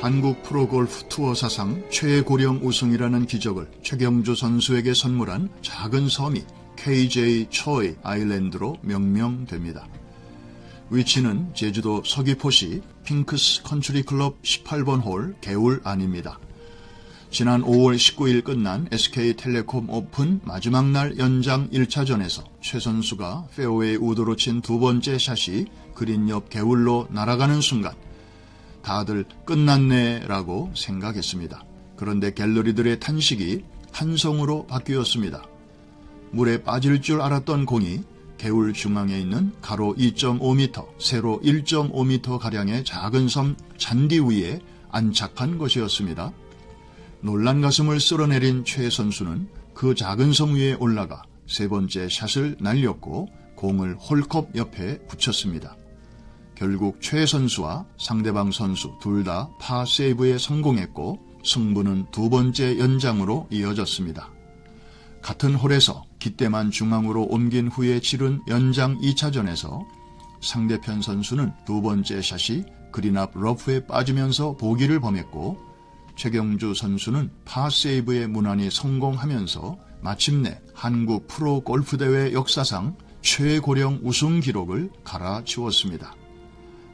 한국 프로골프 투어 사상 최고령 우승이라는 기적을 최경주 선수에게 선물한 작은 섬이 KJ 초이 아일랜드로 명명됩니다. 위치는 제주도 서귀포시 핑크스 컨트리 클럽 18번 홀 개울 안입니다. 지난 5월 19일 끝난 SK텔레콤 오픈 마지막 날 연장 1차전에서 최 선수가 페어웨이 우드로 친 두 번째 샷이 그린 옆 개울로 날아가는 순간 다들 끝났네 라고 생각했습니다. 그런데 갤러리들의 탄식이 한성으로 바뀌었습니다. 물에 빠질 줄 알았던 공이 개울 중앙에 있는 가로 2.5m, 세로 1.5m 가량의 작은 섬 잔디 위에 안착한 것이었습니다. 놀란 가슴을 쓸어내린 최 선수는 그 작은 섬 위에 올라가 세 번째 샷을 날렸고 공을 홀컵 옆에 붙였습니다. 결국 최 선수와 상대방 선수 둘 다 파 세이브에 성공했고 승부는 두 번째 연장으로 이어졌습니다. 같은 홀에서 기대만 중앙으로 옮긴 후에 치른 연장 2차전에서 상대편 선수는 두 번째 샷이 그린 앞 러프에 빠지면서 보기를 범했고 최경주 선수는 파세이브에 무난히 성공하면서 마침내 한국 프로 골프 대회 역사상 최고령 우승 기록을 갈아치웠습니다.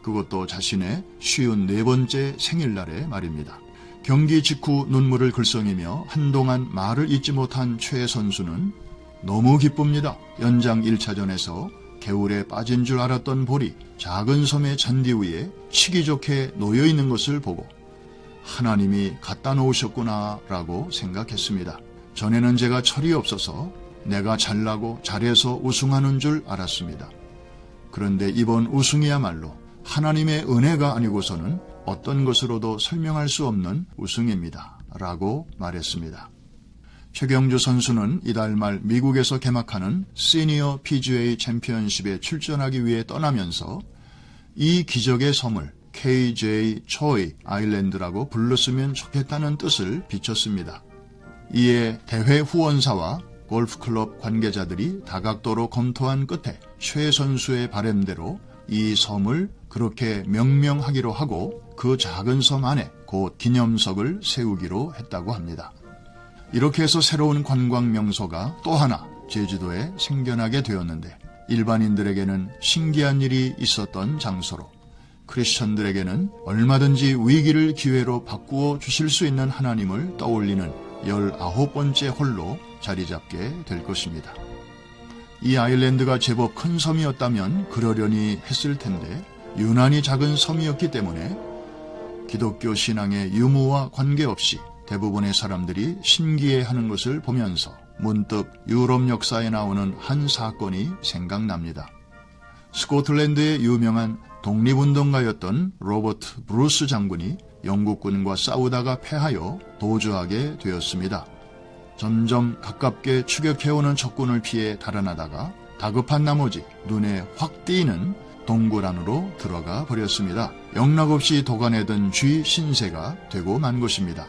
그것도 자신의 쉬운 네 번째 생일날에 말입니다. 경기 직후 눈물을 글썽이며 한동안 말을 잇지 못한 최 선수는 너무 기쁩니다. 연장 1차전에서 개울에 빠진 줄 알았던 볼이 작은 섬의 잔디 위에 치기 좋게 놓여 있는 것을 보고 하나님이 갖다 놓으셨구나 라고 생각했습니다. 전에는 제가 철이 없어서 내가 잘나고 잘해서 우승하는 줄 알았습니다. 그런데 이번 우승이야말로 하나님의 은혜가 아니고서는 어떤 것으로도 설명할 수 없는 우승입니다. 라고 말했습니다. 최경주 선수는 이달 말 미국에서 개막하는 시니어 PGA 챔피언십에 출전하기 위해 떠나면서 이 기적의 섬을 KJ 초이 아일랜드라고 불렀으면 좋겠다는 뜻을 비췄습니다. 이에 대회 후원사와 골프클럽 관계자들이 다각도로 검토한 끝에 최 선수의 바램대로 이 섬을 그렇게 명명하기로 하고 그 작은 섬 안에 곧 기념석을 세우기로 했다고 합니다. 이렇게 해서 새로운 관광 명소가 또 하나 제주도에 생겨나게 되었는데 일반인들에게는 신기한 일이 있었던 장소로 크리스천들에게는 얼마든지 위기를 기회로 바꾸어 주실 수 있는 하나님을 떠올리는 19번째 홀로 자리 잡게 될 것입니다. 이 아일랜드가 제법 큰 섬이었다면 그러려니 했을 텐데 유난히 작은 섬이었기 때문에 기독교 신앙의 유무와 관계없이 대부분의 사람들이 신기해하는 것을 보면서 문득 유럽 역사에 나오는 한 사건이 생각납니다. 스코틀랜드의 유명한 독립운동가였던 로버트 브루스 장군이 영국군과 싸우다가 패하여 도주하게 되었습니다. 점점 가깝게 추격해오는 적군을 피해 달아나다가 다급한 나머지 눈에 확 띄는 동굴 안으로 들어가 버렸습니다. 영락없이 도가내던 쥐 신세가 되고 만 것입니다.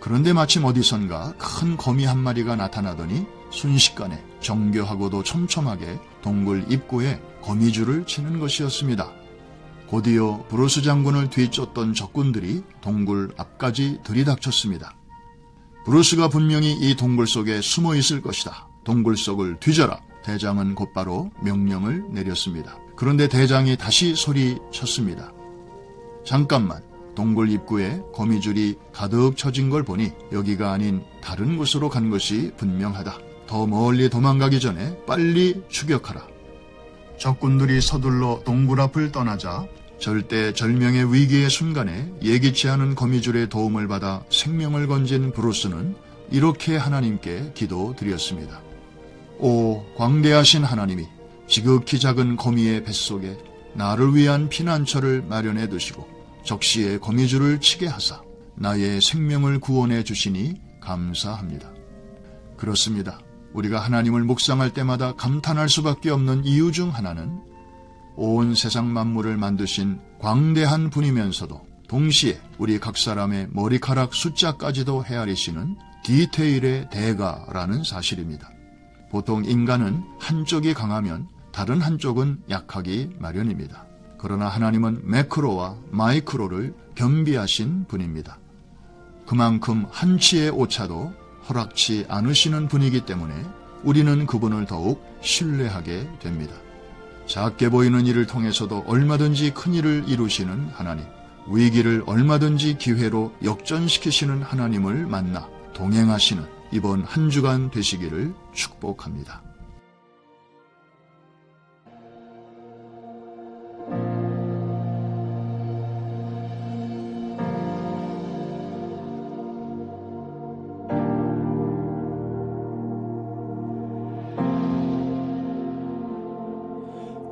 그런데 마침 어디선가 큰 거미 한 마리가 나타나더니 순식간에 정교하고도 촘촘하게 동굴 입구에 거미줄을 치는 것이었습니다. 곧이어 브루스 장군을 뒤쫓던 적군들이 동굴 앞까지 들이닥쳤습니다. 브루스가 분명히 이 동굴 속에 숨어 있을 것이다. 동굴 속을 뒤져라. 대장은 곧바로 명령을 내렸습니다. 그런데 대장이 다시 소리쳤습니다. 잠깐만. 동굴 입구에 거미줄이 가득 쳐진 걸 보니 여기가 아닌 다른 곳으로 간 것이 분명하다. 더 멀리 도망가기 전에 빨리 추격하라. 적군들이 서둘러 동굴 앞을 떠나자 절대 절명의 위기의 순간에 예기치 않은 거미줄의 도움을 받아 생명을 건진 브루스는 이렇게 하나님께 기도드렸습니다. 오 광대하신 하나님이 지극히 작은 거미의 뱃속에 나를 위한 피난처를 마련해 두시고 적시에 거미줄을 치게 하사 나의 생명을 구원해 주시니 감사합니다. 그렇습니다. 우리가 하나님을 묵상할 때마다 감탄할 수밖에 없는 이유 중 하나는 온 세상 만물을 만드신 광대한 분이면서도 동시에 우리 각 사람의 머리카락 숫자까지도 헤아리시는 디테일의 대가라는 사실입니다. 보통 인간은 한쪽이 강하면 다른 한쪽은 약하기 마련입니다. 그러나 하나님은 매크로와 마이크로를 겸비하신 분입니다. 그만큼 한치의 오차도 허락치 않으시는 분이기 때문에 우리는 그분을 더욱 신뢰하게 됩니다. 작게 보이는 일을 통해서도 얼마든지 큰 일을 이루시는 하나님, 위기를 얼마든지 기회로 역전시키시는 하나님을 만나 동행하시는 이번 한 주간 되시기를 축복합니다.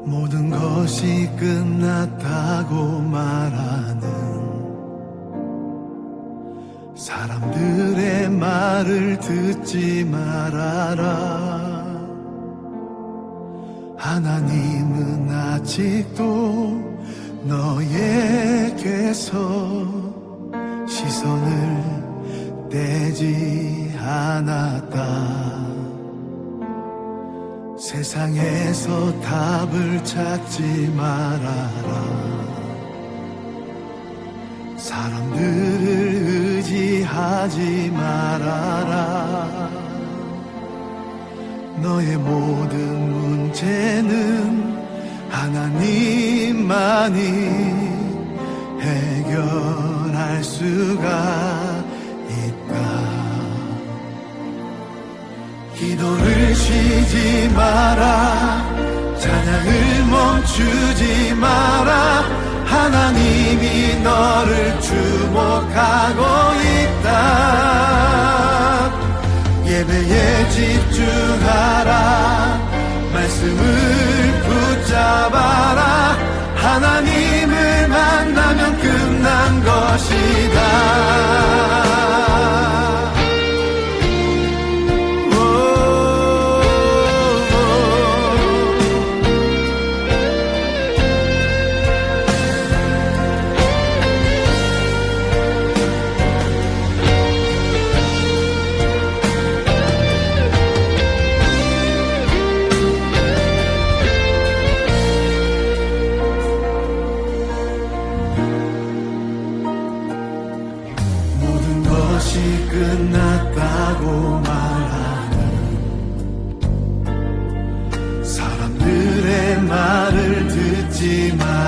모든 것이 끝났다고 말하는 사람들의 말을 듣지 말아라. 하나님은 아직도 너에게서 시선을 떼지 않았다. 세상에서 답을 찾지 말아라. 사람들을 의지하지 말아라. 너의 모든 문제는 하나님만이 해결할 수가 기도를 쉬지 마라. 찬양을 멈추지 마라. 하나님이 너를 주목하고 있다. 예배에 집중하라. 말씀을 붙잡아라. 하나님을 만나면 끝난 것이다 끝났다고 말하는 사람들의 말을 듣지 말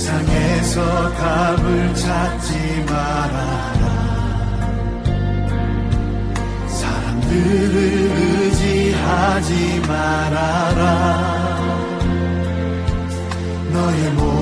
세상에서 답을 찾지 말아라. 사람들을 의지하지 말아라. 너의 모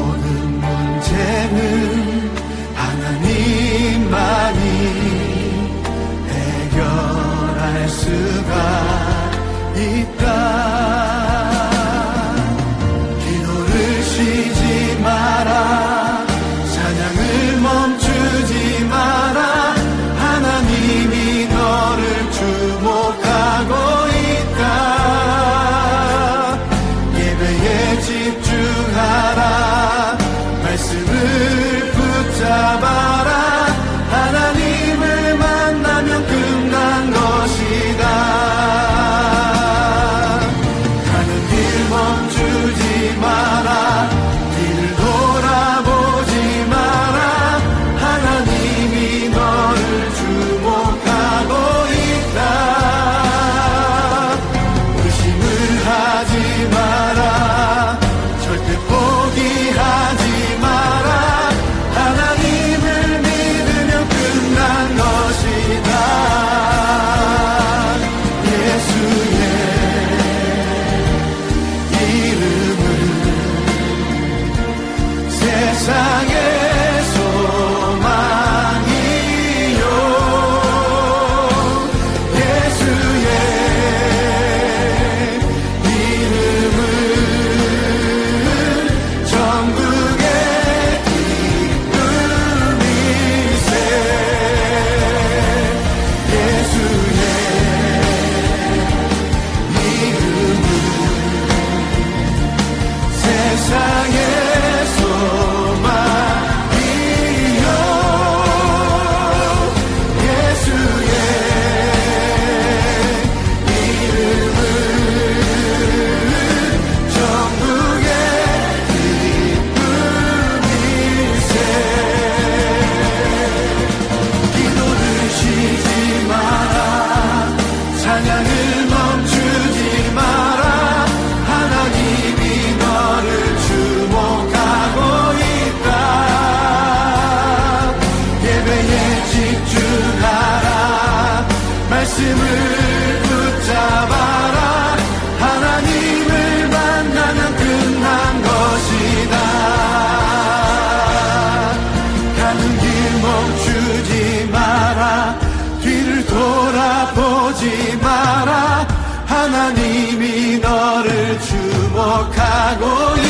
하나님이 너를 주목하고